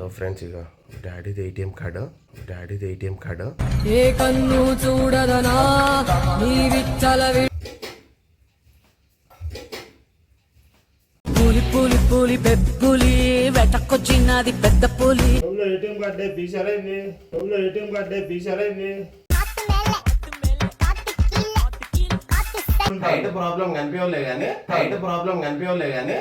So friends ఇక డాడీది ATM card డాడీది ఏటీఎం కార్డు ఏ కన్ను చూడదనా నీ విచ్చలవి పులి పులి పులి పెప్పులి వెటకొచ్చినది పెద్ద పులి. ఏటీఎం కార్డు జోబులో ఏటీఎం కార్డు తీసారైంది హైట్ ప్రాబ్లం కనిపించలే కానీ హైట్ ప్రాబ్లం కనిపించలే కానీ.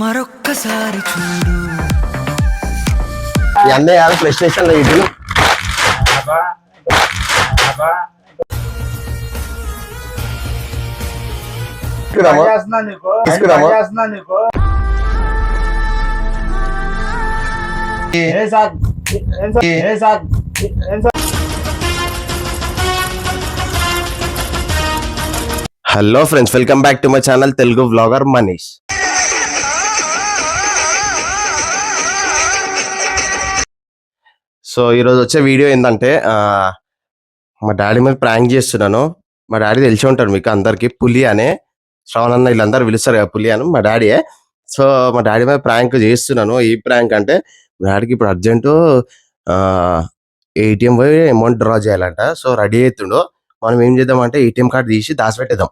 మరొక్కసారి చూడు కాదు ప్లే స్టేషన్లో ఇటు. తీసుకురామా? తీసుకురామా? Hello friends welcome back to my channel Telugu vlogger Manish. So ఈరోజు వచ్చే వీడియో ఏంటంటే మా డాడీ మీద ప్రాంక్ చేస్తున్నాను. మా డాడీ తెలిసి ఉంటారు మీకు అందరికి పులి అనే. శ్రవణ్ అన్న వీళ్ళందరూ పిలుస్తారు కదా పులి అని మా డాడీయే. సో మా డాడీ మీద ప్రాంక్ చేస్తున్నాను. ఈ ప్రాంక్ అంటే వాడికి ఇప్పుడు అర్జెంటు ఏటీఎం పోయి అమౌంట్ డ్రా చేయాలంట. సో రెడీ అవుతుండో మనం ఏం చేద్దామంటే ఏటీఎం కార్డు తీసి దాచిపెట్టేద్దాం.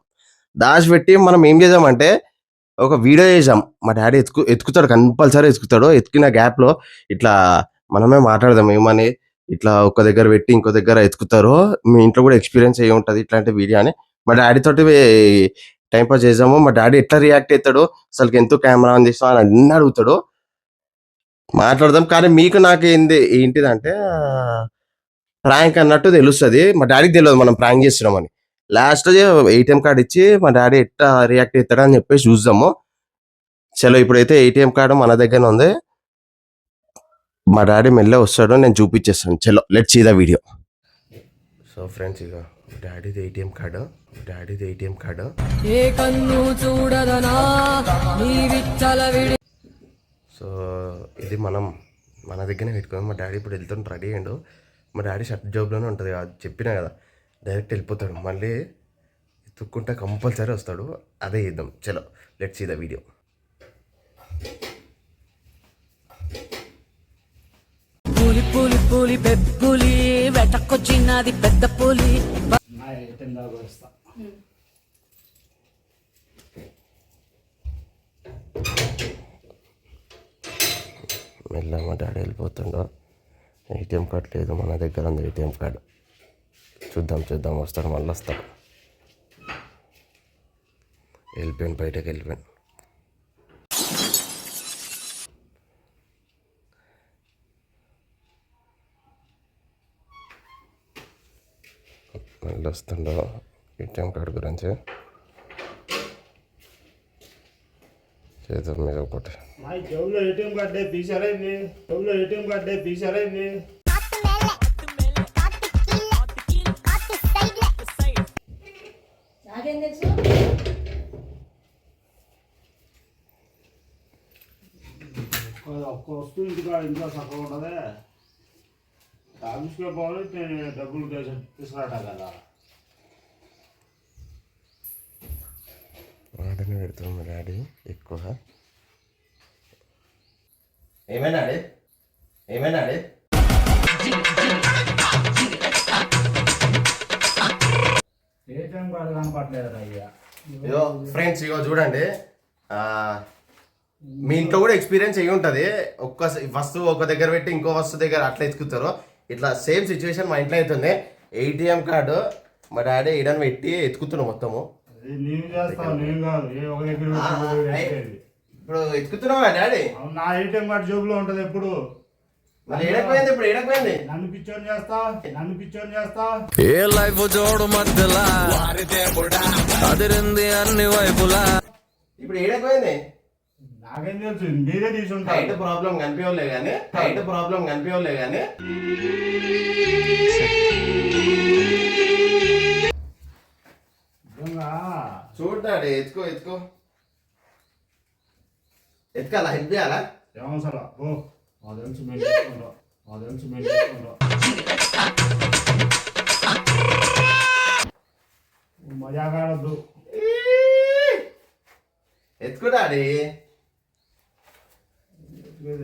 దాచిపెట్టి మనం ఏం చేద్దామంటే ఒక వీడియో చేసాం మా డాడీ ఎత్తుకు ఎత్తుకుతాడు కంపల్సరీ ఎత్తుకుతాడు. ఎత్తుకిన గ్యాప్లో ఇట్లా మనమే మాట్లాడదాం. ఏమని ఇట్లా ఒక దగ్గర పెట్టి ఇంకో దగ్గర ఎత్తుకుతారో మీ ఇంట్లో కూడా ఎక్స్పీరియన్స్ అయ్యి ఉంటది ఇట్లాంటి వీడియో అని. మా డాడీ తోటి టైం పాస్ చేసాము మా డాడీ ఎట్లా రియాక్ట్ అవుతాడు? అసలు ఎంతో కెమెరా ఆన్ చేస్తాం అని అన్నీ అడుగుతాడు. మాట్లాడదాం. కానీ మీకు నాకు ఏంది ఏంటిదంటే ప్రాంక్ అన్నట్టు తెలుస్తుంది. మా డాడీకి తెలియదు మనం ప్రాంక్ చేస్తున్నామని. లాస్ట్ ఏటీఎం కార్డు ఇచ్చి మా డాడీ ఎట్లా రియాక్ట్ అవుతాడని చెప్పేసి చూద్దాము. చలో ఇప్పుడైతే ఏటీఎం కార్డు మన దగ్గర ఉంది. మా డాడీ మెల్ల వస్తాడు నేను చూపించేస్తాను. చలో let see the video so friends ఇక డాడీది ఏటీఎం కార్డు డాడీది ఏటీఎం కార్డు ఏ కన్ను చూడదనా నీ సో ఇది మనం మన దగ్గరనే పెట్టుకోం మా డాడీ ఇప్పుడు వెళ్తుంటే రెడీ అయ్యిండు. మా డాడీ షర్ట్ జాబ్లోనే ఉంటుంది అది చెప్పినా కదా. డైరెక్ట్ వెళ్ళిపోతాడు. మళ్ళీ ఎత్తుక్కుంటే కంపల్సరీ వస్తాడు. అదే చేద్దాం. చలో లెట్ సీ ద వీడియో పులి పులి పులి పెప్పులి వెటకొచ్చినది పెద్ద పులి. నా ఏటీఎం దాకా మా డాడీ వెళ్ళిపోతుండో. ఏటీఎం కార్డు లేదు మన దగ్గర ఉంది ఏటీఎం కార్డు. చూద్దాం చూద్దాం వస్తాడు మళ్ళీ వస్తాడు. వెళ్ళిపోయాను బయటకు వెళ్ళిపోయాను. మళ్ళీ వస్తుండో ఏటీఎం కార్డు గురించి. చేద్దాం మీద ఒకటి. మా జోబులో ఏటీఎం కార్డు తీసారైంది జోబులో ఏటీఎం కార్డు తీసారైంది నాకేం తెలుసు? ఒక్క- వస్తువు ఇంటికా ఇంట్లో చక్కగా ఉండదే ఆఫీస్లో పోవాలి నేను డబ్బులు తీసు- తీసుకురాట కదా. వాడని పెడతాం డాడీ ఎక్కువ. ఏమైనా డాడీ ఏమైనా కనపడలేదు అయ్యా. ఫ్రెండ్స్ ఇగో చూడండి. మీ ఇంట్లో కూడా ఎక్స్పీరియన్స్ అయ్యి ఉంటుంది. ఒక్క వస్తువు ఒక దగ్గర పెట్టి ఇంకో వస్తువు దగ్గర అట్లా ఎత్తుకుతారు. ఇట్లా సేమ్ సిచ్యువేషన్ మా ఇంట్లో అవుతుంది ఏటీఎం కార్డు మా డాడీ ఇడని పెట్టి ఎత్తుకుతున్నాం మొత్తము. అది నేను చేస్తాను నేను కాదు. ఏ ఒక దగ్గర ఇప్పుడు ఎత్తుకుతున్నావా డాడీ? అవును, నా ఏటీఎం కార్డు జోబులో ఉంటది ఎప్పుడు. మరి ఏడకపోయింది ఇప్పుడు ఏడకపోయింది? నన్ను పిచ్చోని చేస్తా నన్ను పిచ్చోని చేస్తా. ఏ లైఫ్ జోడు మధ్యలా? అదిరింది అన్ని వైపులా. ఇప్పుడు ఏడకపోయింది? నాకేం తెలుసు మీరే హైట్ ప్రాబ్లం కనిపించలే కానీ హైట్ ప్రాబ్లం కనిపించలే కానీ. నిజంగా. చూడాడు ఎత్తుకో ఎత్తుకో. ఎత్తుకాలా? హెల్ప్ చేయాలా? ఏమవసరం ఓ మా తెలుసు మేము చేసుకుంటాం మా తెలుసు మేము చేసుకుంటాం మజాకాడద్దు ఎత్తుకు డాడీ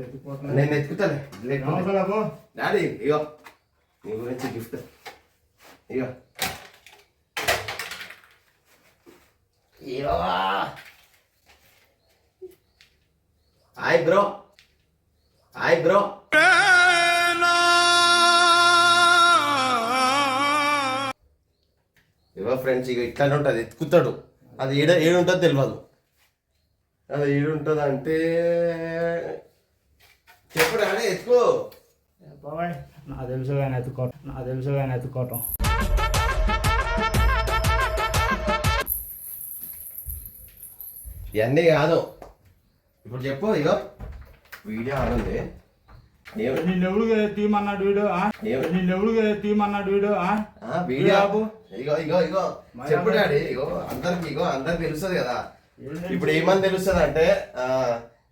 ఎత్తుకోవట్లేదు. నేను ఎత్తుకుతాను లేకపోతే నమస్కారం డాడీ ఇగో. నీ గురించి గిఫ్ట్. ఇగో. ఇగో హాయ్ బ్రో హాయ్ బ్రో ఇగో ఫ్రెండ్స్ ఇక ఇట్లానే ఉంటుంది. ఎత్తుకుతాడు. అది ఏడ ఏడుంటుందో తెలియదు అది ఏడుంటుంది అంటే చెప్పు డాడీ ఎత్తుకో. నా తెలుసు కానీ ఎత్తుకోవటం. నా తెలుసు కానీ ఎత్తుకోవటం. ఇవన్నీ కాదు. ఇప్పుడు చెప్పు ఇగో. వీడియో ఆడుంది. ఏం- నిన్ను ఎవడు తీయమన్నాడు వీడు ఆ? ఏం? నిన్ను ఎవడు తీయమన్నాడు వీడు వీడియో ఆపు. ఇగో ఇగో ఇగో. చెప్పు. డాడీ ఇగో. అందరికి ఇగో అందరికి తెలుస్తుంది కదా? ఇప్పుడు ఏమని తెలుస్తుంది అంటే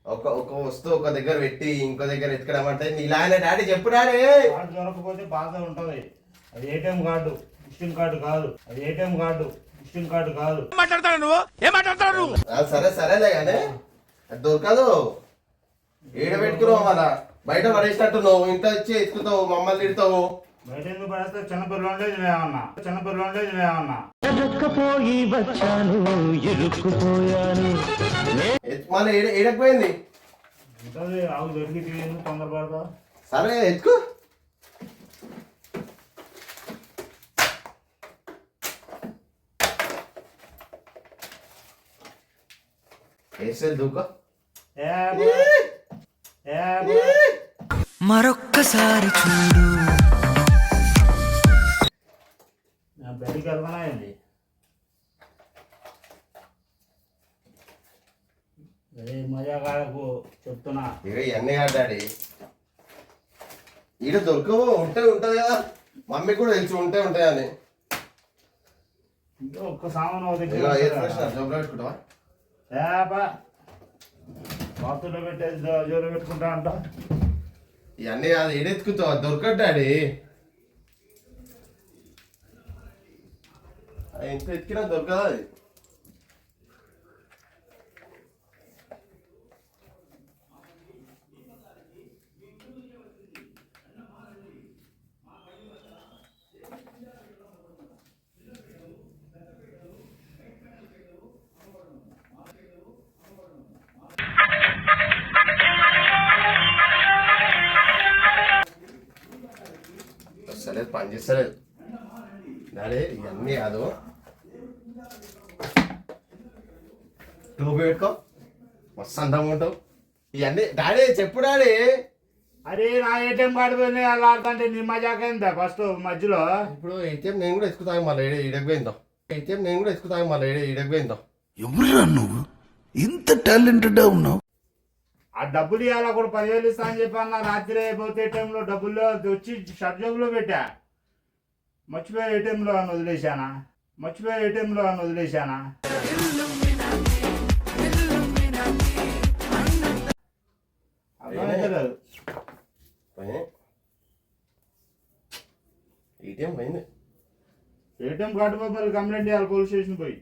ఒక ఒక వస్తువు ఒక దగ్గర పెట్టి ఇంకో దగ్గర ఎత్తుకడం అంటే ఇలానే డాడీ చెప్పు డాడీ. కార్డు దొరకకపోతే బాధ ఉంటది. అది ఏటీఎం కార్డు విజిటింగ్ కార్డు కాదు. అది ఏటీఎం కార్డు విజిటింగ్ కార్డు కాదు. ఆ, సరే సరేలే కానీ దొరకదు. ఏడ పెట్టుకున్నావు మన బయట పడేసినట్టు నువ్వు ఇంట్లో వచ్చి ఎత్తుకుతావు మమ్మల్ని తిడతావు. బయట ఎందుకు పడేస్తే చిన్నపిల్లలు నువ్వేమన్నా చిన్నపిల్లలు నువ్వేమన్నా ఎత్తు- మళ్ళీ ఏడ ఏడకపోయింది ఉంటుంది ఆవు దొరికి తీయండి తొందర పడతావు? సరే ఎత్తుకో. ఏ బో. మరొక్కసారి చూడు. నా బయటికి వెళ్తానా ఏంటి ఏ మజా కాడకు చెప్తున్నా. ఇక ఇవన్నీ కాదు డాడీ. ఈడ దొరకవు ఉంటే ఉంటుంది కదా. మమ్మీ కూడా తెలుసు ఉంటే ఉంటాయని. ఒక్క సామాన్ ఒక దగ్గర ఇక ఉంటుంది ఎయిర్ కదా. ఫ్రెషనర్ జబ్బులో పెట్టుకుంటావా ఏపా బాత్రూంలో పెట్టేసి జో- పెట్టుకుంటా అంట. ఇవన్నీ కాదు ఏడెత్తుకుతావా దొరకదు డాడీ. అది ఎంత ఎత్తికినా దొరకదా అది. చేస్తలేదు డాడీ ఇవన్నీ కాదు. టూబీ పెట్టుకో. మస్తు అందంగా ఉంటావు. ఇవన్నీ డాడీ చెప్పు డాడీ. అరే నా ఏటీఎం కార్డు పోయింది అలా ఆడుతుంటే నీ మజాకైందా ఫస్ట్ మధ్యలో. ఇప్పుడు ఏటీఎం నేను కూడా ఎత్తుకుతాను మళ్ళీ ఏడే ఈడకపోయిందాం ఏటీఎం నేను కూడా ఎత్తుకుతాను మళ్ళీ ఏడే ఈడకపోయిందాం ఎవరురా నువ్వు? ఇంత టాలెంటెడ్ ఉన్నావు. ఆ డబ్బులు ఇవ్వాలా కూడా పదివేలు ఇస్తా అని చెప్పి అన్న రాత్రి అయిపోతే ఏటీఎంలో డబ్బులు వచ్చి షర్ట్ జోబులో పెట్టా. మర్చిపోయి ఏటీఎంలో అని వదిలేశానా? మర్చిపోయి ఏటీఎంలో అని వదిలేశానా? అర్థమైతే లేదు ఏటీఎం పోయింది. ఏటీఎం కార్డు పోయి మరి కంప్లైంట్ చేయాలి పోలీస్ స్టేషన్ పోయి.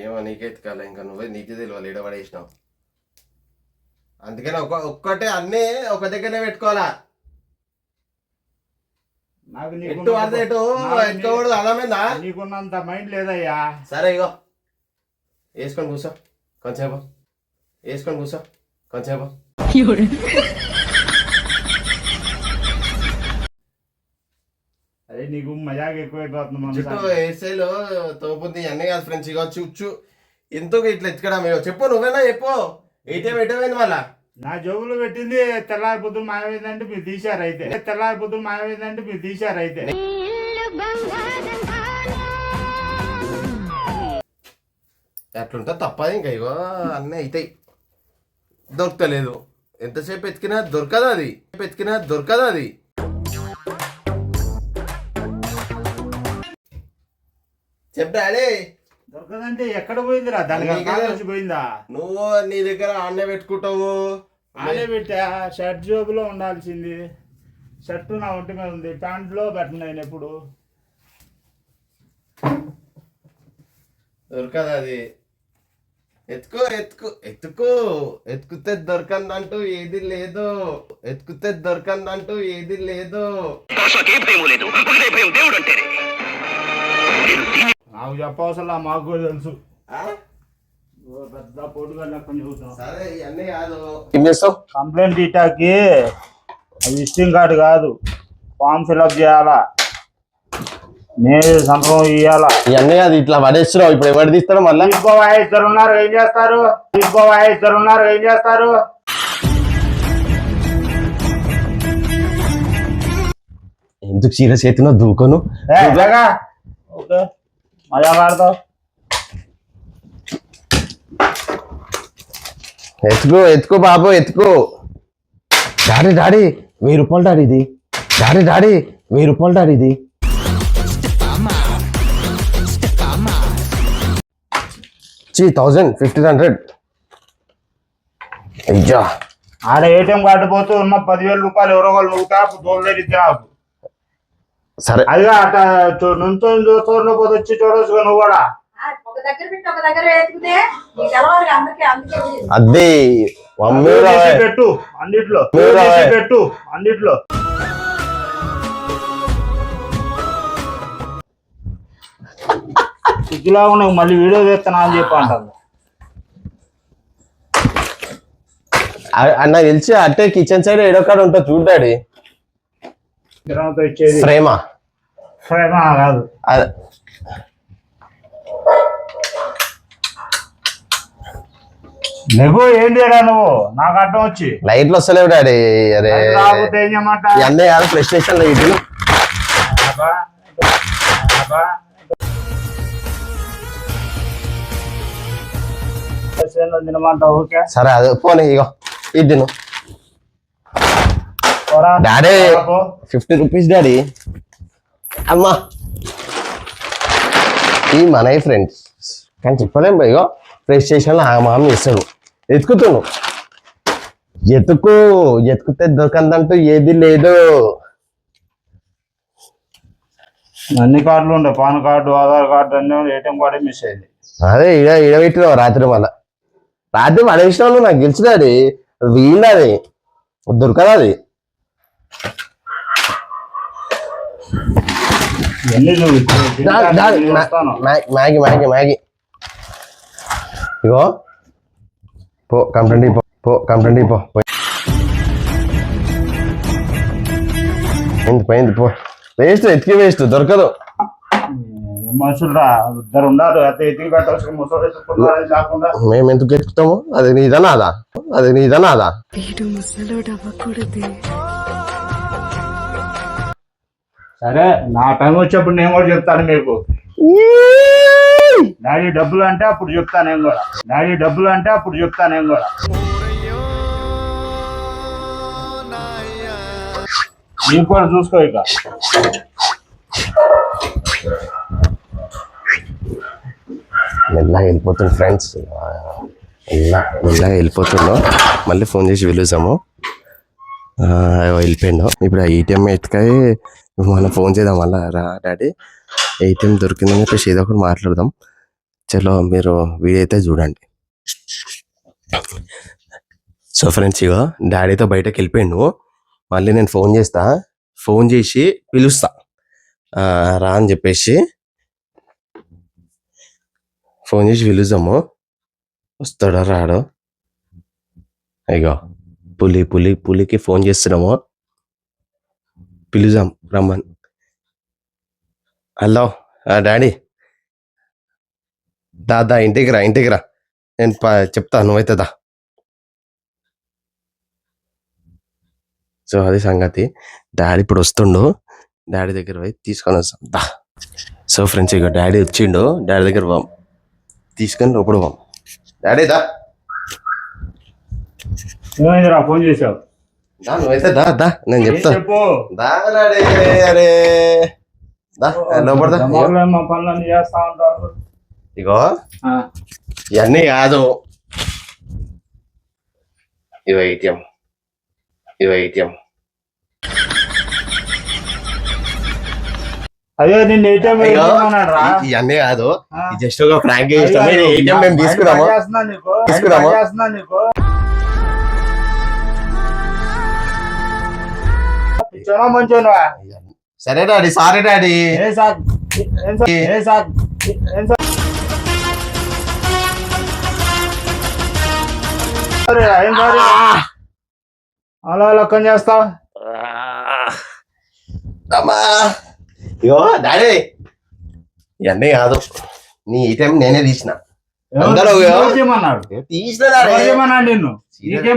ఏమో నీకే ఎత్తుకాలి ఇంకా నువ్వే నీకే తెలియాలి ఈడ పడేసినావు అందుకని ఒక ఒక్కటే అన్నీ ఒక దగ్గరనే పెట్టుకోవాలా? నాకు ఎట్టు పడితే ఎటు ఎత్తుకోకూడదు అర్థమైందా? నీకున్నంత మైండ్ లేదయ్యా. సరే ఇగో. వేసుకొని కూర్చో. కొంచెంసేపు. వేసుకొని కూర్చో. కొంచెంసేపు. అదే నీకు మజాక్ ఎక్కువైపోతుంది చుట్టూ. ఏసైలో తోపుంది అన్నీ కాదు ఫ్రెండ్స్ ఇగో చూచు ఎంతో ఇట్లా ఎత్తుకడం? ఇగో చెప్పు నువ్వేనా చెప్పు. ఏటీఎం ఎటమైంది మళ్ళా? నా జోబులో పెట్టింది తెల్లారి పొద్దున మాయమైందంటే మీరు తీశారు అయితే. తెల్లారి పొద్దున మాయమైందంటే మీరు తీశారు అయితే. అట్లుంటే తప్పదు ఇంకా ఇగో అన్నీ అవుతాయి దొరకలేదు. ఎంతసేపు ఎతికినా దొరకదు అది. ఎతికినా దొరకదు అది. చెప్పాడే దొరకదంటే ఎక్కడ పోయిందిరా? దానికి పోయిందా? నువ్వు నీ దగ్గర ఆన్నే పెట్టుకుంటావు. అదే పెట్టా షర్ట్ జోబులో ఉండాల్సింది. షర్టు నా ఒంటి మీద ఉంది ప్యాంట్లో పెట్టను నేను ఎప్పుడు. దొరకదు అది. ఎత్తుకో ఎత్తుకో ఎత్తుకో. ఎత్తుకుతే దొరకందంటూ ఏది లేదు. ఎత్తుకుతే దొరకందంటూ ఏది లేదు. నాకు చెప్పవసరం మాకు కూడా తెలుసు ఓ పెద్ద పొడుగా లెక్కన చూద్దాం. సరే ఇవన్నీ కాదు. ఏం చేస్తావు? కంప్లైంట్ ఇటాకి విజిటింగ్ కార్డు కాదు. ఫామ్ ఫిల్అప్ చేయాలా? నేను సంతకం ఇవ్వాలా ఇవన్నీ కాదు ఇట్లా పడేస్తున్నావు. ఇప్పుడు ఎవరు తీస్తారో మళ్ళీ? తీసుకోవా ఇద్దరు ఉన్నారు ఏం చేస్తారు? తీసుకోవా ఇద్దరు ఉన్నారు ఏం చేస్తారు? ఎందుకు చీర చేతిలో దూకోను? ఓకే. మజా పాడతావు ఎత్తుకో ఎత్తుకో బాబు ఎత్తుకో. డాడీ డాడీ వెయ్యి రూపాయలు డాడీ ఇది. డాడీ డాడీ వెయ్యి రూపాయలు డాడీ ఇది. చీ థౌజండ్ ఫిఫ్టీన్ హండ్రెడ్. అయ్యా. ఆడ ఏటీఎం కార్డు పోతూ ఉన్న పదివేల రూపాయలు ఎవరో వాళ్ళు కాపు దోలేరు నాకు సరే. అదిగా అట్ట నుంచో చూస్తూ పోతే వచ్చి చూడొచ్చు నువ్వు కూడా. అదే పెట్టు అన్నిట్లో. పెట్టు అన్నిట్లో. సిగ్గులా నాకు మళ్ళీ వీడియో చేస్తానా అని చెప్పి అంటాను. అన్న తెలిసి అట్టే కిచెన్ సైడ్ ఏడో కాడ ఉంటుంది చూడు కిరణంతో ఇచ్చేది ఫ్రేమా ప్రేమ కాదు. నువ్వు ఏం చేయరా నువ్వు? నాకు అడ్డం వచ్చి. లైట్లు వస్తలేవు డాడీ. అరే. ఏం చేయమంట ఇవన్నీ కాదు ప్లే స్టేషన్ లైట్లు తినమంటావు ఓకే? సరే అదే. పోనీ ఇగో. ఇది తిను. డాడీ. Fifty rupees daddy. అమ్మా. ఈ మన ఫ్రెండ్స్ కానీ చెప్పలేం ఇగో. ప్లే స్టేషన్లో ఆ మామ ఇస్తాడు ఎత్తుకుతున్నావు ఎత్తుకు ఎత్తుకుతే దొరకందంటూ ఏది లేదు. అన్ని కార్డులు ఉండే. పాన్ కార్డు ఆధార్ కార్డు అన్ని ఏటీఎం కార్డు మిస్ అయింది. అదే ఇడ ఇడబెట్టినావు రాత్రి మళ్ళా. రాత్రి పడేసినావు నాకు తెలుసు డాడీ. అది వీళ్ళు అది దొరకదు అది ఇవన్నీ చూడు దా- దా- నేను మా- వస్తాను మ్యాగీ మ్యాగీ మ్యాగీ ఇగో. పో కంప్లైంట్ పో. పో కంప్లైంట్ పో. పోయి. పోయింది పోయింది పో. వేస్ట్ ఎత్తికి వేస్ట్ దొరకదు. ఎతికి మేము ఎందుకు ఎత్తుకుతాము అది నీదనా అదా అది నీదనా అదా వీడు ముసలోడు అవ్వకూడదు. సరే నా టైం వచ్చేప్పుడు నేను కూడా చెప్తాను మీకు. డాడీ డబ్బులు అంటే అప్పుడు చెప్తాను నేను కూడా. డాడీ డబ్బులు అంటే అప్పుడు చెప్తాను నేను కూడా. నీకు కూడా చూసుకో ఇక. మెల్లగా వెళ్ళిపోతుంది ఫ్రెండ్స్ మెల్ల మెల్లగా వెళ్ళిపోతుండో. మళ్ళీ ఫోన్ చేసి పిలుస్తాము వెళ్ళిపోయిండు. ఇప్పుడు ఆ ఏటీఎం ఎత్తుకాయి మళ్ళీ ఫోన్ చేద్దాం మళ్ళా రా డాడీ. ఏటీఎం దొరికిందని చెప్పేసి ఏదో ఒకటి మాట్లాడదాం. చలో మీరు వీడియో అయితే చూడండి. సో ఫ్రెండ్స్ ఇగో డాడీతో బయటకు వెళ్ళిపోయిండు. మళ్ళీ నేను ఫోన్ చేస్తా. ఫోన్ చేసి పిలుస్తా. రా అని చెప్పేసి ఫోన్ చేసి పిలుద్దాము. వస్తాడో రాడో? అయ్యో పులి పులి పులికి ఫోన్ చేస్తున్నాము. పిలిచాం రమ్మన్. Hello daddy. దా దా ఇంటికి రా ఇంటికి రా. నేను చెప్తా నువ్వైతే దా సో అది సంగతి. డాడీ ఇప్పుడు వస్తుండు. డాడీ దగ్గర పోయి తీసుకొని వస్తాం. దా. సో ఫ్రెండ్స్ ఇక డాడీ వచ్చిండు. డాడీ దగ్గర పోం తీసుకొని లోపల పోం డాడీ దా. ఫోన్ చేసావు? దా నువ్వైతే దా దా. నేను చెప్తా అరే దా ఇగో ఇవన్నీ కాదు. అదే ఏటీఎం ఇవన్నీ కాదు. జస్ట్ ఒక ఫ్రాంక్ ఇష్టం. ఏటీఎం మేము తీసుకున్నాము తీసుకున్నాము. మంచోనా? సరే డాడీ సారీ డాడీ? అలా లెక్కన చేస్తావు ఇగో డాడీ ఇవన్నీ కాదు. నీ ఏటీఎం నేనే తీసిన. తీసిన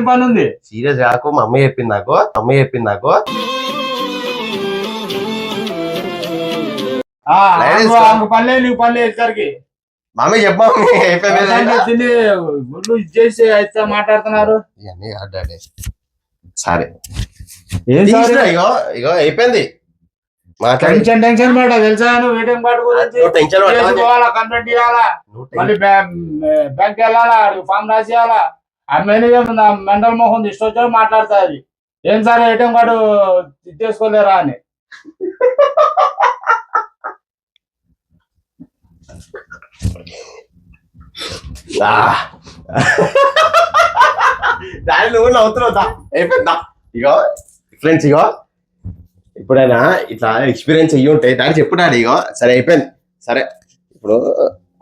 పని ఉంది? సీరియస్ కాకు మా అమ్మ చెప్పింది నాకు అమ్మ చెప్పింది నాకు. పనిలే నీకు గుడ్లు ఇచ్చేసి అయితే మాట్లాడుతున్నారు. ఇవన్నీ కాదు డాడీ. సరే. ఇగో ఇగో అయిపోయింది. టెన్షన్ టెన్షన్ పడ్డా తెలుసా? నువ్వు ఏటీఎం కార్డు గురించి? పోవాలా కంప్లైంట్ ఇవ్వాలా? మళ్ళీ బ్యాంక్ వెళ్ళాలా? ఫామ్ రాసేయాలా? ఆ మేనేజర్ మెంటల్ మోహన్ ఇష్టం వచ్చాడు మాట్లాడుతుంది. ఏం సార్ ఏటీఎం కార్డు తీసుకోలేరా అని? ఆ. డాడీ నువ్వు నవ్వుతున్నావు అయిపోయిందా ఇగో ఫ్రెండ్స్ ఇగో. ఇప్పుడైనా ఇట్లా ఎక్స్పీరియన్స్ అయ్యి ఉంటాయి డాడీ చెప్పు డాడీ ఇగో. సరే అయిపోయింది. సరే. ఇప్పుడు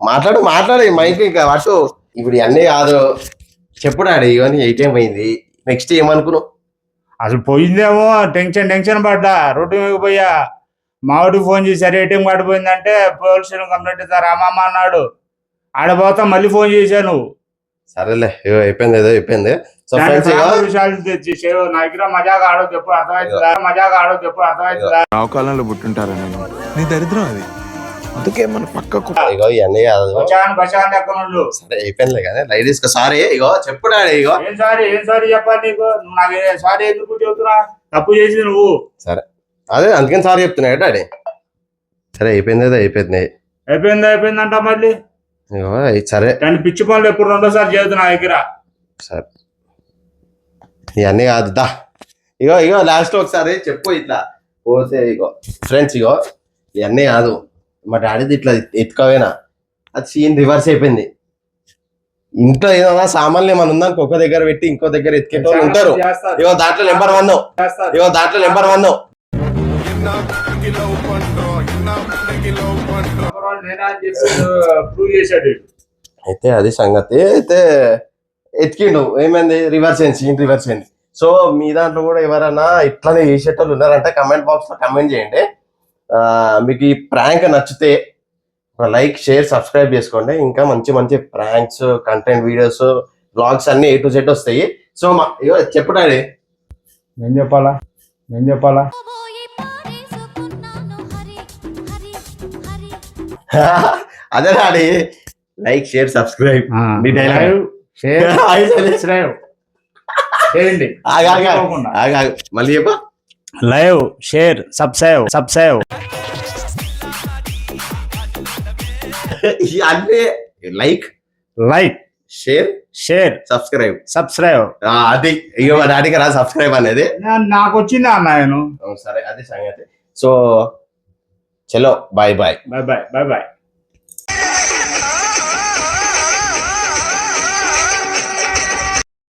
మాట్లాడు మాట్లాడు మైక్ ఇంకా అటు ఇప్పుడు ఇవన్నీ కాదు. చెప్పు డాడీ ఇగో నీ ఏటీఎం పోయింది. నెక్స్ట్ ఏమనుకున్నావు? అసలు పోయిందేమో టెన్షన్ టెన్షన్ పడ్డా. రోడ్డు మీద పోయా. మావిడికి ఫోన్ చేశారు ఏటీఎం కార్డు పోయిందంటే పోలీస్ స్టేషన్ కంప్లైంట్ ఇస్తారు రామమ్మ అన్నాడు. ఆడ పోతా మళ్ళీ ఫోన్ చేశాను సరేలే ఇగో అయిపోయింది ఏదో అయిపోయింది. సో ఫ్రెండ్స్ విషయాలు తెచ్చి "శివ, నా దగ్గర మజాగా ఆడోదు ఎప్పుడు అర్థమవుతుందా మజాగా ఆడోదు ఎప్పుడు అర్థమవుతుందా రావు కాలంలో పుట్టుంటారా నేను? నీ దరిద్రం అది. అందుకే మన పక్కకు ఇగో ఇవన్నీ కాదు. సరే అయిపోయిందిలే కానీ సారీ ఇగో చెప్పు డాడీ ఇగో. ఏం సారీ ఏం సారీ చెప్పాలి నీకు? నాకు సారీ ఎందుకు చెబుతున్నా తప్పు చేసి నువ్వు. సరే. అదే అందుకని సారీ చెప్తున్నా డాడీ. సరే అయిపోయింది ఏదో అయిపోయింది. అయిపోయింది అయిపోయిందంట మళ్ళీ? సరే. దాని పిచ్చి పనులు ఎప్పుడు రెండోసారి చేయొద్దు నా దగ్గర. సరే. ఇవన్నీ కాదు దా. ఇగో ఇగో లాస్ట్ ఒకసారి చెప్పు ఇట్లా. పోతే ఇగో ఫ్రెండ్స్ ఇగో ఇవన్నీ కాదు. మా డాడీది ఇట్లా ఎత్తుకోవేనా అది సీన్ రివర్స్ అయిపోయింది. ఇంట్లో ఏదైనా సామాన్లు ఏమైనా ఉందా? ఇంకొక దగ్గర పెట్టి ఇంకో దగ్గర ఎత్తుకేటోళ్ళు ఉంటారు. ఇగో దాంట్లో నెంబర్ వన్. ఇగో దాంట్లో నెంబర్ వన్ అయితే అది సంగతి. అయితే ఎతికిండు. ఏమైంది? రివర్స్ అయింది సీన్ రివర్స్ అయింది. సో మీ దాంట్లో కూడా ఎవరైనా ఇట్లానే చేసేటోళ్ళు ఉన్నారంటే కమెంట్ బాక్స్లో కమెంట్ చేయండి. మీకు ఈ ప్రాంక్ నచ్చితే లైక్ షేర్ సబ్స్క్రైబ్ చేసుకోండి. ఇంకా మంచి మంచి ప్రాంక్స్ కంటెంట్ వీడియోస్ బ్లాగ్స్ అన్ని ఏ టు జెడ్ వస్తాయి. సో మా ఇగో చెప్పు నేను చెప్పాలా? నేను చెప్పాలా? అదే డాడీ లైక్ షేర్ సబ్స్క్రైబ్. మీ. Live, share, subscribe. చేయండి. మర్చిపోకుండా. మళ్ళీ చెప్పు. Live share subscribe subscribe. అన్నీ like like share share subscribe. Subscribe. అది. ఇక మా డాడీకి రా సబ్స్క్రైబ్ అనేది. నాకు వచ్చింది అన్న నేను? సరే అది సంగతి. So Celok. Bye-bye. Bye-bye. Bye-bye.